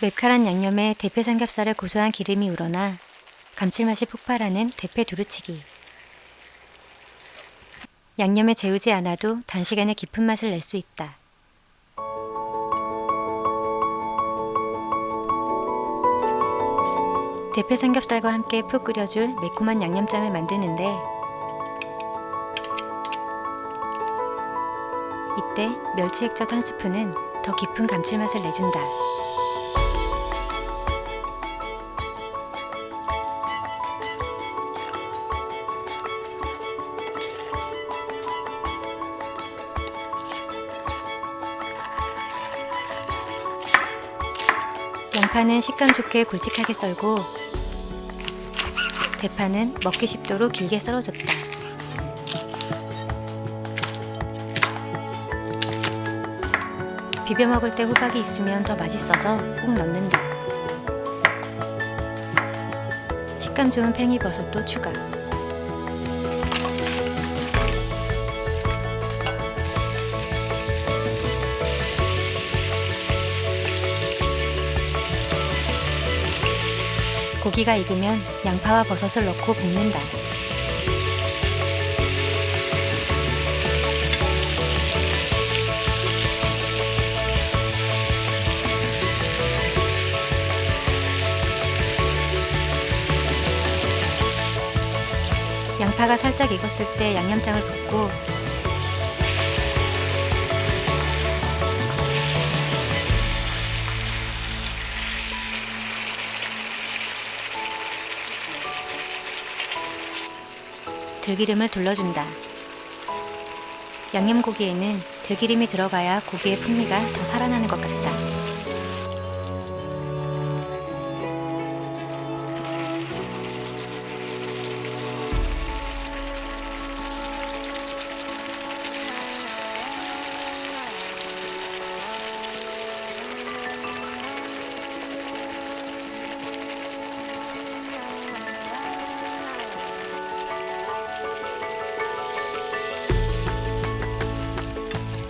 맵칼한 양념에 대패 삼겹살의 고소한 기름이 우러나 감칠맛이 폭발하는 대패 두루치기. 양념에 재우지 않아도 단시간에 깊은 맛을 낼 수 있다. 대패 삼겹살과 함께 푹 끓여줄 매콤한 양념장을 만드는데 이때 멸치 액젓 한 스푼은 더 깊은 감칠맛을 내준다. 양파는 식감 좋게 굵직하게 썰고 대파는 먹기 쉽도록 길게 썰어줬다. 비벼 먹을 때 호박이 있으면 더 맛있어서 꼭 넣는다. 식감 좋은 팽이버섯도 추가. 고기가 익으면 양파와 버섯을 넣고 볶는다. 양파가 살짝 익었을 때 양념장을 붓고 들기름을 둘러준다. 양념고기에는 들기름이 들어가야 고기의 풍미가 더 살아나는 것 같다.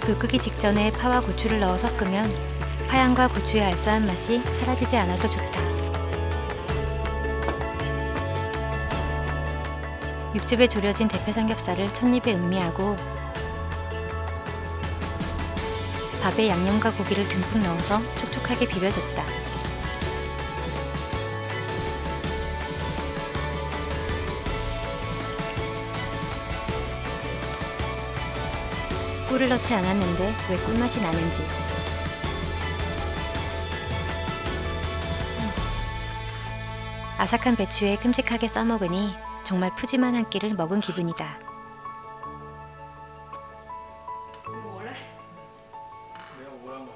불 끄기 직전에 파와 고추를 넣어 섞으면 파향과 고추의 알싸한 맛이 사라지지 않아서 좋다. 육즙에 졸여진 대패 삼겹살을 첫입에 음미하고 밥에 양념과 고기를 듬뿍 넣어서 촉촉하게 비벼줬다. 꿀을 넣지 않았는데 왜 꿀맛이 나는지. 아삭한 배추에 큼직하게 써먹으니 정말 푸짐한 한 끼를 먹은 기분이다. 뭐 내가 뭐야 뭐.